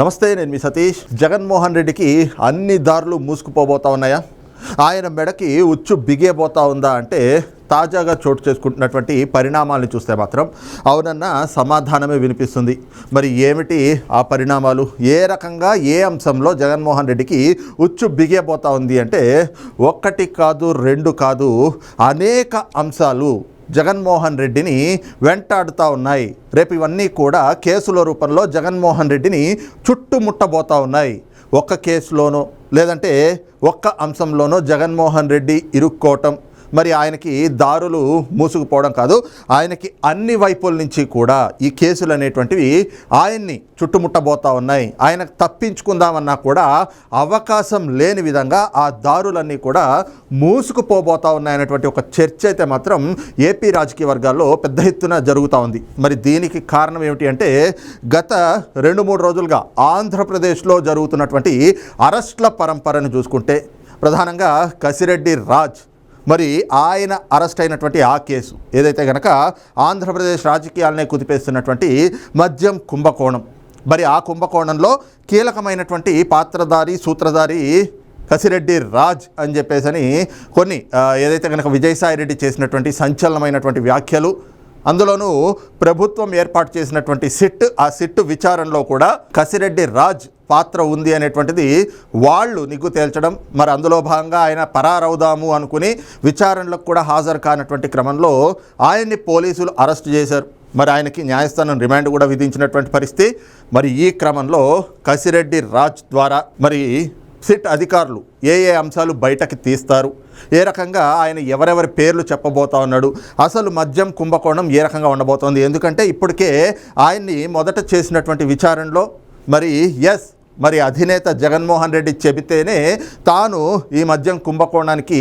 నమస్తే నేను మీ సతీష్. జగన్మోహన్ రెడ్డికి అన్ని దారులు మూసుకుపోబోతా ఉన్నాయా? ఆయన మెడకి ఉచ్చు బిగేబోతా ఉందా అంటే తాజాగా చోటు చేసుకుంటున్నటువంటి పరిణామాలను చూస్తే మాత్రం అవునన్న సమాధానమే వినిపిస్తుంది. మరి ఏమిటి ఆ పరిణామాలు? ఏ రకంగా ఏ అంశంలో జగన్మోహన్ రెడ్డికి ఉచ్చు బిగేబోతా ఉంది అంటే ఒక్కటి కాదు రెండు కాదు అనేక అంశాలు జగన్మోహన్ రెడ్డిని వెంటాడుతూ ఉన్నాయి. రేపు ఇవన్నీ కూడా కేసుల రూపంలో జగన్మోహన్ రెడ్డిని చుట్టుముట్టబోతా ఉన్నాయి. ఒక్క కేసులోనో లేదంటే ఒక్క అంశంలోనో జగన్మోహన్ రెడ్డి ఇరుక్కోవటం మరి ఆయనకి దారులు మూసుకుపోవడం కాదు ఆయనకి అన్ని వైపుల నుంచి కూడా ఈ కేసులు అనేటువంటివి ఆయన్ని చుట్టుముట్టబోతా ఉన్నాయి. ఆయనకు తప్పించుకుందామన్నా కూడా అవకాశం లేని విధంగా ఆ దారులన్నీ కూడా మూసుకుపోబోతా ఉన్నాయనేటువంటి ఒక చర్చ అయితే మాత్రం ఏపీ రాజకీయ వర్గాల్లో పెద్ద ఎత్తున జరుగుతూ ఉంది. మరి దీనికి కారణం ఏమిటి అంటే గత రెండు మూడు రోజులుగా ఆంధ్రప్రదేశ్లో జరుగుతున్నటువంటి అరెస్ట్ల పరంపరను చూసుకుంటే ప్రధానంగా కసిరెడ్డి రాజ్ మరి ఆయన అరెస్ట్ అయినటువంటి ఆ కేసు. ఏదైతే కనుక ఆంధ్రప్రదేశ్ రాజకీయాలనే కుదిపేస్తున్నటువంటి మద్యం కుంభకోణం. మరి ఆ కుంభకోణంలో కీలకమైనటువంటి పాత్రధారి సూత్రధారి కసిరెడ్డి రాజ్ అని చెప్పేసని కొన్ని ఏదైతే కనుక విజయసాయి రెడ్డి చేసినటువంటి సంచలనమైనటువంటి వ్యాఖ్యలు అందులోనూ ప్రభుత్వం ఏర్పాటు చేసినటువంటి సిట్ ఆ సిట్ విచారణలో కూడా కసిరెడ్డి రాజ్ పాత్ర ఉంది అనేటువంటిది వాళ్ళు నిగ్గు తేల్చడం మరి అందులో భాగంగా ఆయన పరారవుదాము అనుకుని విచారణలకు కూడా హాజరు కానటువంటి క్రమంలో ఆయన్ని పోలీసులు అరెస్ట్ చేశారు. మరి ఆయనకి న్యాయస్థానం రిమాండ్ కూడా విధించినటువంటి పరిస్థితి. మరి ఈ క్రమంలో కసిరెడ్డి రాజ్ ద్వారా మరి సిట్ అధికారులు ఏ ఏ అంశాలు బయటకు తీస్తారు? ఏ రకంగా ఆయన ఎవరెవరి పేర్లు చెప్పబోతా ఉన్నాడు? అసలు మద్యం కుంభకోణం ఏ రకంగా ఉండబోతోంది? ఎందుకంటే ఇప్పటికే ఆయన్ని మొదట చేసినటువంటి విచారణలో మరి ఎస్ మరి అధినేత జగన్మోహన్ రెడ్డి చెబితేనే తాను ఈ మద్యం కుంభకోణానికి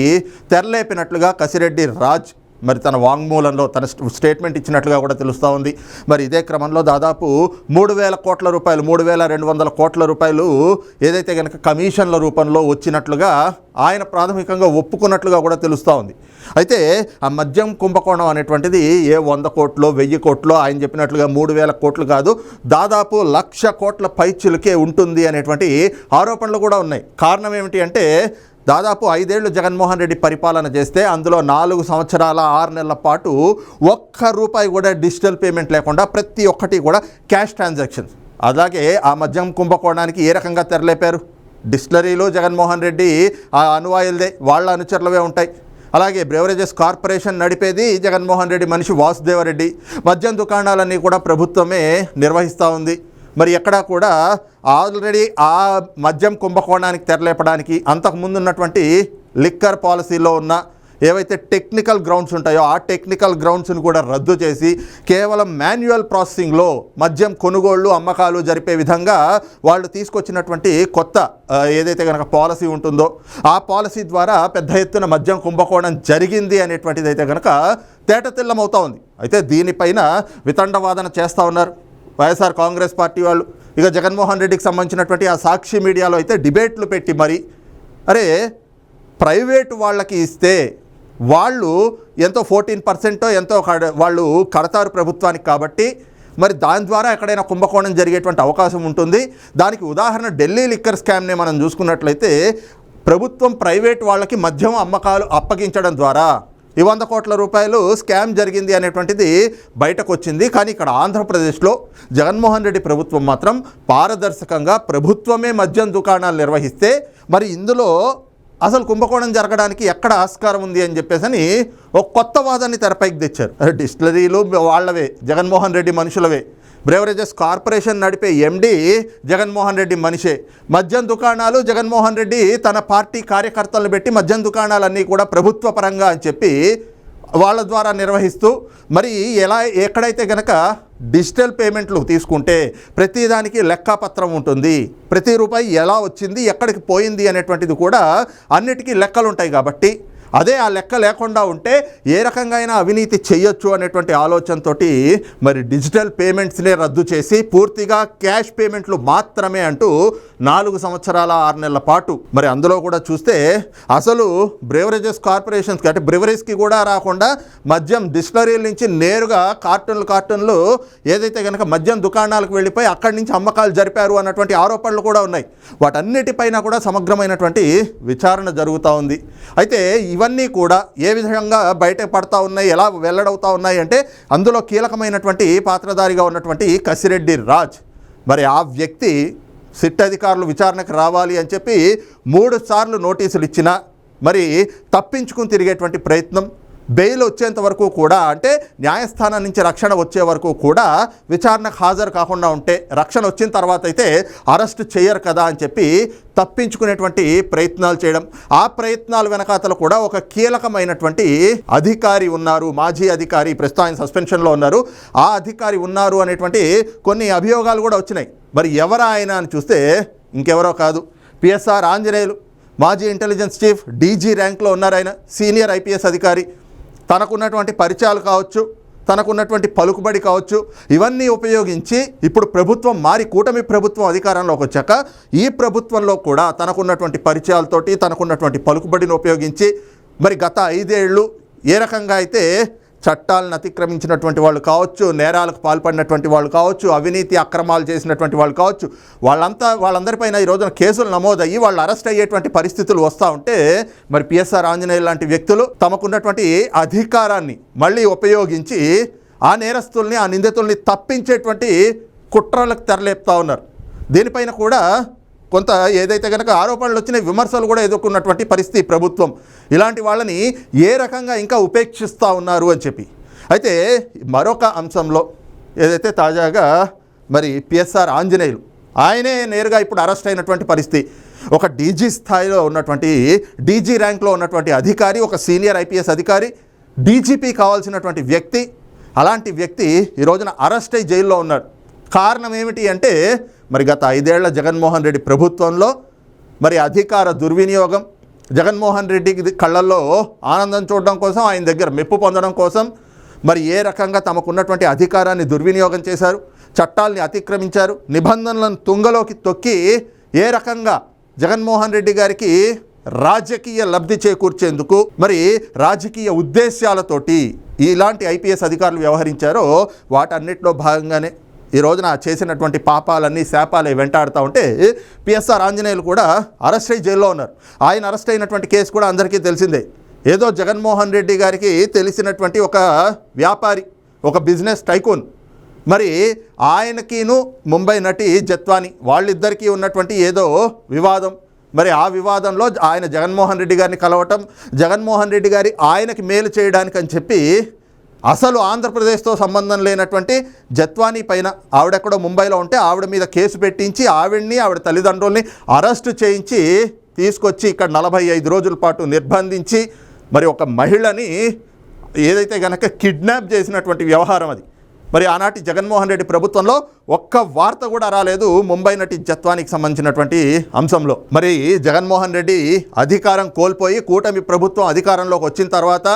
తెరలేపినట్లుగా కసిరెడ్డి రాజ్ మరి తన వాంగ్మూలంలో తన స్ట- స్టేట్మెంట్ ఇచ్చినట్లుగా కూడా తెలుస్తూ ఉంది. మరి ఇదే క్రమంలో దాదాపు మూడు వేల కోట్ల రూపాయలు మూడు వేల రెండు వందల కోట్ల రూపాయలు ఏదైతే కనుక కమిషన్ల రూపంలో వచ్చినట్లుగా ఆయన ప్రాథమికంగా ఒప్పుకున్నట్లుగా కూడా తెలుస్తూ ఉంది. అయితే ఆ మద్యం కుంభకోణం అనేటువంటిది ఏ వంద కోట్లో వెయ్యి కోట్లో ఆయన చెప్పినట్లుగా మూడు వేల కోట్లు కాదు దాదాపు లక్ష కోట్ల పైచులకే ఉంటుంది అనేటువంటి ఆరోపణలు కూడా ఉన్నాయి. కారణం ఏమిటి అంటే దాదాపు ఐదేళ్ళు జగన్మోహన్ రెడ్డి పరిపాలన చేస్తే అందులో నాలుగు సంవత్సరాల ఆరు నెలల పాటు ఒక్క రూపాయి కూడా డిజిటల్ పేమెంట్ లేకుండా ప్రతి ఒక్కటి కూడా క్యాష్ ట్రాన్సాక్షన్స్. అలాగే ఆ మద్యం కుంభకోణానికి ఏ రకంగా తెరలేపారు? డిస్టిలరీలో జగన్మోహన్ రెడ్డి ఆ అనువాయులదే వాళ్ళ అనుచరులవే ఉంటాయి. అలాగే బ్రెవరేజెస్ కార్పొరేషన్ నడిపేది జగన్మోహన్ రెడ్డి మనిషి వాసుదేవరెడ్డి మద్యం దుకాణాలన్నీ కూడా ప్రభుత్వమే నిర్వహిస్తూ ఉంది. మరి ఎక్కడా కూడా ఆల్రెడీ ఆ మద్యం కుంభకోణానికి తెరలేపడానికి అంతకుముందు ఉన్నటువంటి లిక్కర్ పాలసీలో ఉన్న ఏవైతే టెక్నికల్ గ్రౌండ్స్ ఉంటాయో ఆ టెక్నికల్ గ్రౌండ్స్ని కూడా రద్దు చేసి కేవలం మాన్యువల్ ప్రాసెసింగ్లో మద్యం కొనుగోళ్ళు అమ్మకాలు జరిపే విధంగా వాళ్ళు తీసుకొచ్చినటువంటి కొత్త ఏదైతే కనుక పాలసీ ఉంటుందో ఆ పాలసీ ద్వారా పెద్ద ఎత్తున మద్యం కుంభకోణం జరిగింది అనేటువంటిది అయితే కనుక తేటతెల్లమవుతా ఉంది. అయితే దీనిపైన వితండవాదన చేస్తూ ఉన్నారు. వైఎస్ఆర్ కాంగ్రెస్ పార్టీ వాళ్ళు. ఇక జగన్మోహన్ రెడ్డికి సంబంధించినటువంటి ఆ సాక్షి మీడియాలో అయితే డిబేట్లు పెట్టి మరి అరే ప్రైవేటు వాళ్ళకి ఇస్తే వాళ్ళు ఎంతో ఫోర్టీన్ పర్సెంటో ఎంతో కడ- వాళ్ళు కడతారు ప్రభుత్వానికి కాబట్టి మరి దాని ద్వారా ఎక్కడైనా కుంభకోణం జరిగేటువంటి అవకాశం ఉంటుంది. దానికి ఉదాహరణ ఢిల్లీ లిక్కర్ స్కామ్నే మనం చూసుకున్నట్లయితే ప్రభుత్వం ప్రైవేట్ వాళ్ళకి మద్యం అమ్మకాలు అప్పగించడం ద్వారా ఈ వంద కోట్ల రూపాయలు స్కామ్ జరిగింది అనేటువంటిది బయటకు వచ్చింది కానీ ఇక్కడ ఆంధ్రప్రదేశ్లో జగన్మోహన్ రెడ్డి ప్రభుత్వం మాత్రం పారదర్శకంగా ప్రభుత్వమే మద్యం దుకాణాలు నిర్వహిస్తే మరి ఇందులో అసలు కుంభకోణం జరగడానికి ఎక్కడ ఆస్కారం ఉంది అని చెప్పేసి ఒక కొత్త వాదాన్ని తెరపైకి తెచ్చారు. డిస్టిలరీలు వాళ్ళవే జగన్మోహన్ రెడ్డి మనుషులవే. బ్రేవరేజెస్ కార్పొరేషన్ నడిపే ఎండి జగన్మోహన్ రెడ్డి మనిషే. మద్యం దుకాణాలు జగన్మోహన్ రెడ్డి తన పార్టీ కార్యకర్తలను పెట్టి మద్యం దుకాణాలన్నీ కూడా ప్రభుత్వ పరంగా అని చెప్పి వాళ్ళ ద్వారా నిర్వహిస్తూ మరి ఎలా ఎక్కడైతే గనక డిజిటల్ పేమెంట్లు తీసుకుంటే ప్రతిదానికి లెక్కపత్రం ఉంటుంది. ప్రతి రూపాయి ఎలా వచ్చింది ఎక్కడికి పోయింది అనేటువంటిది కూడా అన్నిటికీ లెక్కలు ఉంటాయి కాబట్టి అదే ఆ లెక్క లేకుండా ఉంటే ఏ రకంగా అయినా అవినీతి చేయొచ్చు అనేటువంటి ఆలోచనతో మరి డిజిటల్ పేమెంట్స్నే రద్దు చేసి పూర్తిగా క్యాష్ పేమెంట్లు మాత్రమే అంటూ నాలుగు సంవత్సరాల ఆరు నెలల పాటు మరి అందులో కూడా చూస్తే అసలు బ్రేవరేజెస్ కార్పొరేషన్స్కి అంటే బ్రివరీస్కి కూడా రాకుండా మద్యం డిస్టిలరీల నుంచి నేరుగా కార్టూన్లు కార్టూన్లు ఏదైతే కనుక మద్యం దుకాణాలకు వెళ్ళిపోయి అక్కడి నుంచి అమ్మకాలు జరిపారు అన్నటువంటి ఆరోపణలు కూడా ఉన్నాయి. వాటన్నిటిపైన కూడా సమగ్రమైనటువంటి విచారణ జరుగుతూ ఉంది. అయితే ఇవన్నీ కూడా ఏ విధంగా బయట పడతా ఉన్నాయి ఎలా వెల్లడవుతా ఉన్నాయి అంటే అందులో కీలకమైనటువంటి పాత్రధారిగా ఉన్నటువంటి కసిరెడ్డి రాజ్. మరి ఆ వ్యక్తి సిట్ అధికారులు విచారణకు రావాలి అని చెప్పి మూడు సార్లు నోటీసులు ఇచ్చినా మరి తప్పించుకుని తిరిగేటువంటి ప్రయత్నం బెయిల్ వచ్చేంత వరకు కూడా అంటే న్యాయస్థానం నుంచి రక్షణ వచ్చే వరకు కూడా విచారణకు హాజరు కాకుండా ఉంటే రక్షణ వచ్చిన తర్వాత అయితే అరెస్ట్ చేయరు కదా అని చెప్పి తప్పించుకునేటువంటి ప్రయత్నాలు చేయడం. ఆ ప్రయత్నాల వెనకాతలు కూడా ఒక కీలకమైనటువంటి అధికారి ఉన్నారు. మాజీ అధికారి ప్రస్తుతం ఆయన సస్పెన్షన్లో ఉన్నారు. ఆ అధికారి ఉన్నారు అనేటువంటి కొన్ని అభియోగాలు కూడా వచ్చినాయి. మరి ఎవరు ఆయన అని చూస్తే ఇంకెవరో కాదు. పిఎస్ఆర్ ఆంజనేయులు మాజీ ఇంటెలిజెన్స్ చీఫ్ డీజీ ర్యాంక్లో ఉన్నారు ఆయన సీనియర్ ఐపీఎస్ అధికారి. తనకున్నటువంటి పరిచయాలు కావచ్చు తనకున్నటువంటి పలుకుబడి కావచ్చు ఇవన్నీ ఉపయోగించి ఇప్పుడు ప్రభుత్వం మారి కూటమి ప్రభుత్వం అధికారంలోకి వచ్చాక ఈ ప్రభుత్వంలో కూడా తనకున్నటువంటి పరిచయాలతోటి తనకున్నటువంటి పలుకుబడిని ఉపయోగించి మరి గత ఐదేళ్ళు ఏ రకంగా అయితే చట్టాలను అతిక్రమించినటువంటి వాళ్ళు కావచ్చు నేరాలకు పాల్పడినటువంటి వాళ్ళు కావచ్చు అవినీతి అక్రమాలు చేసినటువంటి వాళ్ళు కావచ్చు వాళ్ళంతా వాళ్ళందరిపైన ఈ రోజున కేసులు నమోదయ్యి వాళ్ళు అరెస్ట్ అయ్యేటువంటి పరిస్థితులు వస్తూ ఉంటే మరి పిఎస్ఆర్ ఆంజనేయులు లాంటి వ్యక్తులు తమకున్నటువంటి అధికారాన్ని మళ్ళీ ఉపయోగించి ఆ నేరస్తుల్ని ఆ నిందితుల్ని తప్పించేటువంటి కుట్రలకు తెరలేపుతా ఉన్నారు. దీనిపైన కూడా కొంత ఏదైతే కనుక ఆరోపణలు వచ్చిన విమర్శలు కూడా ఎదుర్కొన్నటువంటి పరిస్థితి ప్రభుత్వం. ఇలాంటి వాళ్ళని ఏ రకంగా ఇంకా ఉపేక్షిస్తూ ఉన్నారు అని చెప్పి. అయితే మరొక అంశంలో ఏదైతే తాజాగా మరి పిఎస్ఆర్ ఆంజనేయులు ఆయనే నేరుగా ఇప్పుడు అరెస్ట్ అయినటువంటి పరిస్థితి. ఒక డీజీ స్థాయిలో ఉన్నటువంటి డీజీ ర్యాంక్లో ఉన్నటువంటి అధికారి ఒక సీనియర్ ఐపీఎస్ అధికారి డీజీపీ కావాల్సినటువంటి వ్యక్తి అలాంటి వ్యక్తి ఈ రోజున అరెస్ట్ అయి జైల్లో ఉన్నాడు. కారణం ఏమిటి అంటే మరి గత ఐదేళ్ళ జగన్మోహన్ రెడ్డి ప్రభుత్వంలో మరి అధికార దుర్వినియోగం జగన్మోహన్ రెడ్డికి కళ్ళల్లో ఆనందం చూడడం కోసం ఆయన దగ్గర మెప్పు పొందడం కోసం మరి ఏ రకంగా తమకున్నటువంటి అధికారాన్ని దుర్వినియోగం చేశారు చట్టాల్ని అతిక్రమించారు నిబంధనలను తుంగలోకి తొక్కి ఏ రకంగా జగన్మోహన్ రెడ్డి గారికి రాజకీయ లబ్ధి చేకూర్చేందుకు మరి రాజకీయ ఉద్దేశాలతోటి ఇలాంటి ఐపీఎస్ అధికారులు వ్యవహరించారో వాటన్నిటిలో భాగంగానే ఈ రోజున చేసినటువంటి పాపాలన్నీ శాపాలే వెంటాడుతూ ఉంటే పిఎస్ఆర్ ఆంజనేయులు కూడా అరెస్ట్ అయ్యి జైల్లో ఉన్నారు. ఆయన అరెస్ట్ అయినటువంటి కేసు కూడా అందరికీ తెలిసిందే. ఏదో జగన్మోహన్ రెడ్డి గారికి తెలిసినటువంటి ఒక వ్యాపారి ఒక బిజినెస్ టైకూన్. మరి ఆయనకిను ముంబై నటి జత్వాని వాళ్ళిద్దరికీ ఉన్నటువంటి ఏదో వివాదం. మరి ఆ వివాదంలో ఆయన జగన్మోహన్ రెడ్డి గారిని కలవటం జగన్మోహన్ రెడ్డి గారి ఆయనకి మేలు చేయడానికి అని చెప్పి అసలు ఆంధ్రప్రదేశ్తో సంబంధం లేనటువంటి జత్వానీ పైన ఆవిడెక్కడో ముంబైలో ఉంటే ఆవిడ మీద కేసు పెట్టించి ఆవిడ్ని ఆవిడ తల్లిదండ్రుల్ని అరెస్ట్ చేయించి తీసుకొచ్చి ఇక్కడ నలభై ఐదు రోజుల పాటు నిర్బంధించి మరి ఒక మహిళని ఏదైతే గనక కిడ్నాప్ చేసినటువంటి వ్యవహారం అది. మరి ఆనాటి జగన్మోహన్ రెడ్డి ప్రభుత్వంలో ఒక్క వార్త కూడా రాలేదు ముంబై నటి జత్వానికి సంబంధించినటువంటి అంశంలో. మరి జగన్మోహన్ రెడ్డి అధికారం కోల్పోయి కూటమి ప్రభుత్వం అధికారంలోకి వచ్చిన తర్వాత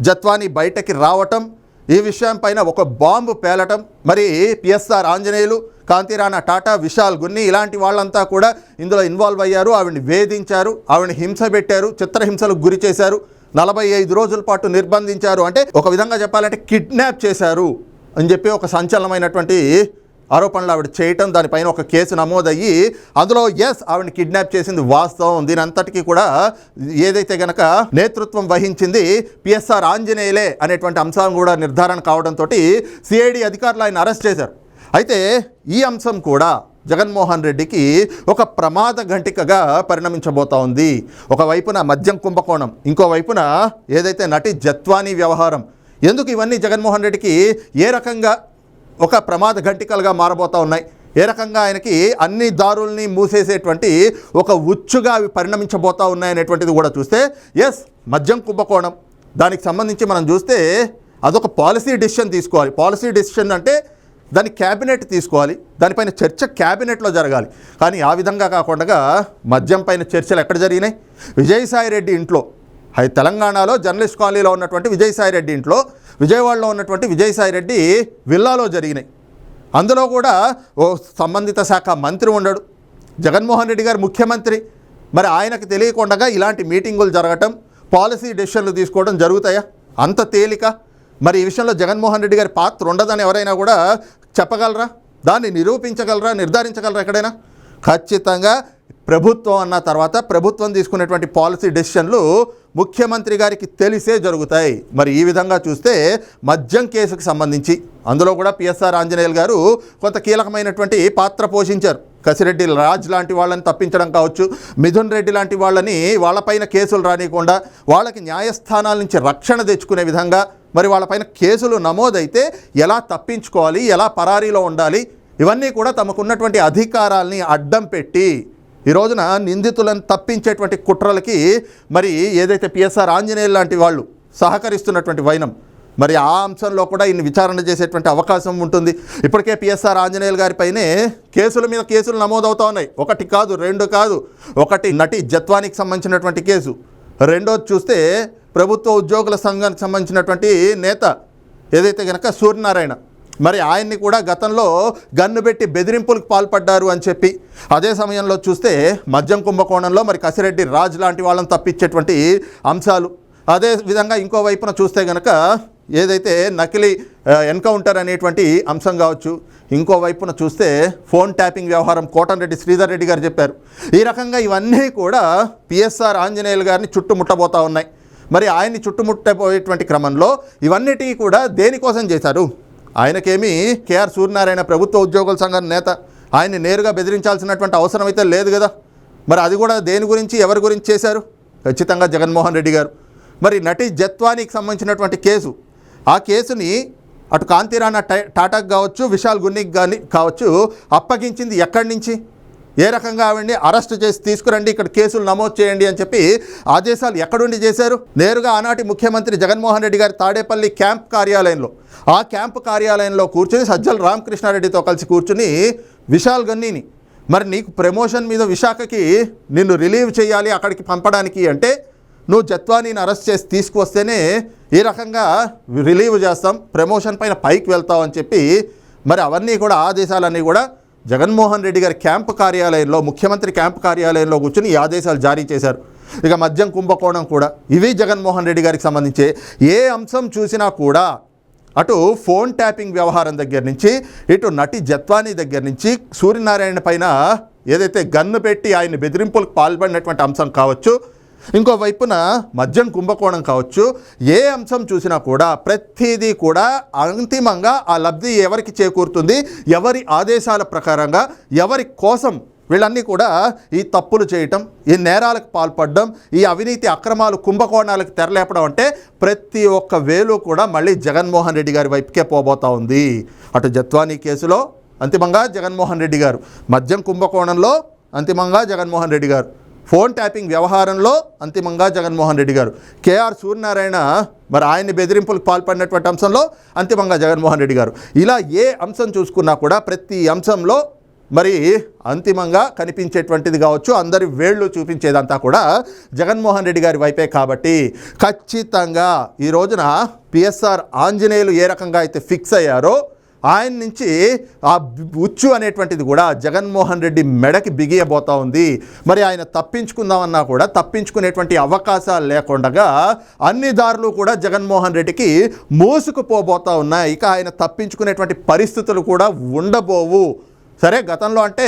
జత్వాని బయటకి రావటం ఈ విషయం పైన ఒక బాంబు పేలటం మరి పిఎస్ఆర్ ఆంజనేయులు కాంతిరాణా టాటా విశాల్ గున్ని ఇలాంటి వాళ్ళంతా కూడా ఇందులో ఇన్వాల్వ్ అయ్యారు ఆవిడని వేధించారు ఆవిడని హింస పెట్టారు చిత్రహింసలకు గురి చేశారు నలభై ఐదు రోజుల పాటు నిర్బంధించారు. అంటే ఒక విధంగా చెప్పాలంటే కిడ్నాప్ చేశారు అని చెప్పి ఒక సంచలనమైనటువంటి ఆరోపణలు ఆవిడ చేయటం దానిపైన ఒక కేసు నమోదయ్యి అందులో ఎస్ ఆవిడని కిడ్నాప్ చేసింది వాస్తవం. దీని అంతటికీ కూడా ఏదైతే గనక నేతృత్వం వహించింది పిఎస్ఆర్ ఆంజనేయులే అనేటువంటి అంశం కూడా నిర్ధారణ కావడంతో సిఐడి అధికారులు ఆయన అరెస్ట్ చేశారు. అయితే ఈ అంశం కూడా జగన్మోహన్ రెడ్డికి ఒక ప్రమాద ఘంటికగా పరిణమించబోతా ఉంది. ఒకవైపున మద్యం కుంభకోణం ఇంకోవైపున ఏదైతే నటి జత్వానీ వ్యవహారం ఎందుకు ఇవన్నీ జగన్మోహన్ రెడ్డికి ఏ రకంగా ఒక ప్రమాద ఘంటికలుగా మారబోతా ఉన్నాయి. ఏ రకంగా ఆయనకి అన్ని దారుల్ని మూసేసేటువంటి ఒక ఉచ్చుగా అవి పరిణమించబోతా ఉన్నాయనేటువంటిది కూడా చూస్తే ఎస్ మద్యం కుంభకోణం. దానికి సంబంధించి మనం చూస్తే అదొక పాలసీ డెసిషన్ తీసుకోవాలి. పాలసీ డెసిషన్ అంటే దాన్ని క్యాబినెట్ తీసుకోవాలి. దానిపైన చర్చ క్యాబినెట్లో జరగాలి. కానీ ఆ విధంగా కాకుండా మద్యం పైన చర్చలు ఎక్కడ జరిగినాయి? విజయసాయి రెడ్డి ఇంట్లో. అది తెలంగాణలో జర్నలిస్ట్ కాలనీలో ఉన్నటువంటి విజయసాయి రెడ్డి ఇంట్లో విజయవాడలో ఉన్నటువంటి విజయసాయి రెడ్డి విల్లాలో జరిగినాయి. అందులో కూడా ఓ సంబంధిత శాఖ మంత్రి ఉండడు. జగన్మోహన్ రెడ్డి గారు ముఖ్యమంత్రి. మరి ఆయనకు తెలియకుండా ఇలాంటి మీటింగులు జరగటం పాలసీ డెసిషన్లు తీసుకోవడం జరుగుతాయా? అంత తేలిక. మరి ఈ విషయంలో జగన్మోహన్ రెడ్డి గారి పాత్ర ఉండదని ఎవరైనా కూడా చెప్పగలరా? దాన్ని నిరూపించగలరా? నిర్ధారించగలరా ఎక్కడైనా? ఖచ్చితంగా ప్రభుత్వం అన్న తర్వాత ప్రభుత్వం తీసుకునేటువంటి పాలసీ డెసిషన్లు ముఖ్యమంత్రి గారికి తెలిసే జరుగుతాయి. మరి ఈ విధంగా చూస్తే మద్యం కేసుకు సంబంధించి అందులో కూడా పిఎస్ఆర్ ఆంజనేయులు గారు కొంత కీలకమైనటువంటి పాత్ర పోషించారు. కసిరెడ్డి రాజ్ లాంటి వాళ్ళని తప్పించడం కావచ్చు మిథున్ రెడ్డి లాంటి వాళ్ళని వాళ్ళపైన కేసులు రానియకుండా వాళ్ళకి న్యాయస్థానాల నుంచి రక్షణ తెచ్చుకునే విధంగా మరి వాళ్ళపైన కేసులు నమోదైతే ఎలా తప్పించుకోవాలి ఎలా పరారీలో ఉండాలి ఇవన్నీ కూడా తమకున్నటువంటి అధికారాల్ని అడ్డం పెట్టి ఈ రోజున నిందితులను తప్పించేటువంటి కుట్రలకి మరి ఏదైతే పిఎస్ఆర్ ఆంజనేయులు లాంటి వాళ్ళు సహకరిస్తున్నటువంటి వైనం మరి ఆ అంశంలో కూడా ఇన్ని విచారణ చేసేటువంటి అవకాశం ఉంటుంది. ఇప్పటికే పిఎస్ఆర్ ఆంజనేయులు గారిపైనే కేసుల మీద కేసులు నమోదవుతా ఉన్నాయి. ఒకటి కాదు రెండు కాదు. ఒకటి నటి జత్వానికి సంబంధించినటువంటి కేసు. రెండోది చూస్తే ప్రభుత్వ ఉద్యోగుల సంఘానికి సంబంధించినటువంటి నేత ఏదైతే కనుక సూర్యనారాయణ. మరి ఆయన్ని కూడా గతంలో గన్ను పెట్టి బెదిరింపులకు పాల్పడ్డారు అని చెప్పి. అదే సమయంలో చూస్తే మద్యం కుంభకోణంలో మరి కసిరెడ్డి రాజ్ లాంటి వాళ్ళని తప్పించేటువంటి అంశాలు. అదే విధంగా ఇంకో వైపున చూస్తే గనక ఏదైతే నకిలీ ఎన్కౌంటర్ అనేటువంటి అంశం కావచ్చు ఇంకో వైపున చూస్తే ఫోన్ ట్యాపింగ్ వ్యవహారం కోటంరెడ్డి శ్రీధర్ రెడ్డి గారు చెప్పారు. ఈ రకంగా ఇవన్నీ కూడా పిఎస్ఆర్ ఆంజనేయులు గారిని చుట్టుముట్టబోతా ఉన్నాయి. మరి ఆయన్ని చుట్టుముట్టబోయేటువంటి క్రమంలో ఇవన్నిటికీ కూడా దేనికోసం చేశారు? ఆయనకేమి కేఆర్ సూర్యనారాయణ ప్రభుత్వ ఉద్యోగుల సంఘం నేత ఆయన్ని నేరుగా బెదిరించాల్సినటువంటి అవసరం అయితే లేదు కదా. మరి అది కూడా దేని గురించి ఎవరి గురించి చేశారు? ఖచ్చితంగా జగన్మోహన్ రెడ్డి గారు. మరి నటి జత్వానికి సంబంధించినటువంటి కేసు. ఆ కేసుని అటు కాంతిరాణ టై టాటాకు కావచ్చు విశాల్ గున్నికి కానీ కావచ్చు అప్పగించింది ఎక్కడి నుంచి? ఏ రకంగా ఆవిడ్ని అరెస్ట్ చేసి తీసుకురండి ఇక్కడ కేసులు నమోదు చేయండి అని చెప్పి ఆదేశాలు ఎక్కడుండి చేశారు? నేరుగా ఆనాటి ముఖ్యమంత్రి జగన్మోహన్ రెడ్డి గారి తాడేపల్లి క్యాంప్ కార్యాలయంలో. ఆ క్యాంప్ కార్యాలయంలో కూర్చుని సజ్జల రామకృష్ణారెడ్డితో కలిసి కూర్చుని విశాల్ గన్నీని మరి నీకు ప్రమోషన్ మీద విశాఖకి నిన్ను రిలీవ్ చేయాలి అక్కడికి పంపడానికి అంటే నువ్వు జత్వానీని అరెస్ట్ చేసి తీసుకువస్తేనే ఈ రకంగా రిలీవ్ చేస్తాం ప్రమోషన్ పైన పైకి వెళ్తావు అని చెప్పి మరి అవన్నీ కూడా ఆదేశాలన్నీ కూడా జగన్మోహన్ రెడ్డి గారి క్యాంపు కార్యాలయంలో ముఖ్యమంత్రి క్యాంపు కార్యాలయంలో కూర్చుని ఈ ఆదేశాలు జారీ చేశారు. ఇక మద్యం కుంభకోణం కూడా. ఇవి జగన్మోహన్ రెడ్డి గారికి సంబంధించి ఏ అంశం చూసినా కూడా అటు ఫోన్ ట్యాపింగ్ వ్యవహారం దగ్గర నుంచి ఇటు నటి జత్వానీ దగ్గర నుంచి సూర్యనారాయణ పైన ఏదైతే గన్ను పెట్టి ఆయన బెదిరింపులకు పాల్పడినటువంటి అంశం కావచ్చు ఇంకో వైపున మద్యం కుంభకోణం కావచ్చు ఏ అంశం చూసినా కూడా ప్రతిదీ కూడా అంతిమంగా ఆ లబ్ధి ఎవరికి చేకూరుతుంది ఎవరి ఆదేశాల ప్రకారంగా ఎవరి కోసం వీళ్ళన్నీ కూడా ఈ తప్పులు చేయటం ఈ నేరాలకు పాల్పడడం ఈ అవినీతి అక్రమాలు కుంభకోణాలకు తెరలేపడం అంటే ప్రతి ఒక్క వేలు కూడా మళ్ళీ జగన్మోహన్ రెడ్డి గారి వైపుకే పోబోతా ఉంది. అటు జత్వానీ కేసులో అంతిమంగా జగన్మోహన్ రెడ్డి గారు మద్యం కుంభకోణంలో అంతిమంగా జగన్మోహన్ రెడ్డి గారు. ఫోన్ ట్యాపింగ్ వ్యవహారంలో అంతిమంగా జగన్మోహన్ రెడ్డి గారు. కేఆర్ సూర్యనారాయణ మరి ఆయన్ని బెదిరింపులకు పాల్పడినటువంటి అంశంలో అంతిమంగా జగన్మోహన్ రెడ్డి గారు. ఇలా ఏ అంశం చూసుకున్నా కూడా ప్రతి అంశంలో మరి అంతిమంగా కనిపించేటువంటిది కావచ్చు అందరి వేళ్ళు చూపించేదంతా కూడా జగన్మోహన్ రెడ్డి గారి వైపే కాబట్టి ఖచ్చితంగా ఈ రోజున పిఎస్ఆర్ ఆంజనేయులు ఏ రకంగా అయితే ఫిక్స్ అయ్యారో ఆయన నుంచి ఆ ఉచ్చు అనేటువంటిది కూడా జగన్మోహన్ రెడ్డి మెడకి బిగియబోతా ఉంది. మరి ఆయన తప్పించుకుందామన్నా కూడా తప్పించుకునేటువంటి అవకాశాలు లేకుండా అన్ని దారులు కూడా జగన్మోహన్ రెడ్డికి మోసుకుపోబోతా ఉన్నాయి. ఇక ఆయన తప్పించుకునేటువంటి పరిస్థితులు కూడా ఉండబోవు. సరే గతంలో అంటే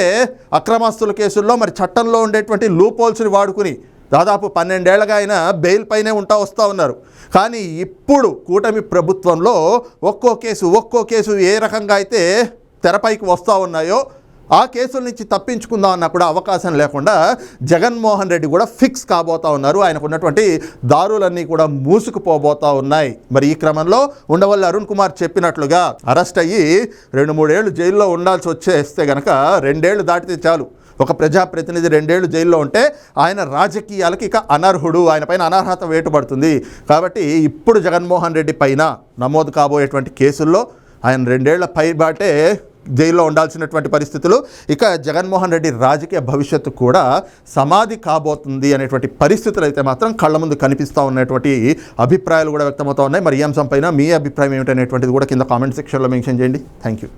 అక్రమస్తుల కేసుల్లో మరి చట్టంలో ఉండేటువంటి లూపోల్స్ని వాడుకుని దాదాపు పన్నెండేళ్ళుగా ఆయన బెయిల్ పైనే ఉంటా వస్తూ ఉన్నారు. కానీ ఇప్పుడు కూటమి ప్రభుత్వంలో ఒక్కో కేసు ఒక్కో కేసు ఏ రకంగా అయితే తెరపైకి వస్తూ ఉన్నాయో ఆ కేసుల నుంచి తప్పించుకుందాం అన్న కూడా అవకాశం లేకుండా జగన్మోహన్ రెడ్డి కూడా ఫిక్స్ కాబోతా ఉన్నారు. ఆయనకు ఉన్నటువంటి దారులన్నీ కూడా మూసుకుపోబోతా ఉన్నాయి. మరి ఈ క్రమంలో ఉండవల్లి అరుణ్ కుమార్ చెప్పినట్లుగా అరెస్ట్ అయ్యి రెండు మూడేళ్ళు జైల్లో ఉండాల్సి వచ్చేస్తే గనక రెండేళ్ళు దాటితే చాలు. ఒక ప్రజాప్రతినిధి రెండేళ్ళు జైల్లో ఉంటే ఆయన రాజకీయాలకి ఇక అనర్హుడు. ఆయన పైన అనర్హత వేటుపడుతుంది. కాబట్టి ఇప్పుడు జగన్మోహన్ రెడ్డి పైన నమోదు కాబోయేటువంటి కేసుల్లో ఆయన రెండేళ్ళ పైబాటే జైల్లో ఉండాల్సినటువంటి పరిస్థితులు. ఇక జగన్మోహన్ రెడ్డి రాజకీయ భవిష్యత్తు కూడా సమాధి కాబోతుంది అనేటువంటి పరిస్థితులు అయితే మాత్రం కళ్ళ ముందు కనిపిస్తూ ఉన్నటువంటి అభిప్రాయాలు కూడా వ్యక్తమవుతూ ఉన్నాయి. మరి ఈ అంశం పైన మీ అభిప్రాయం ఏమిటనేటువంటిది కూడా కింద కామెంట్ సెక్షన్లో మెన్షన్ చేయండి. Thank you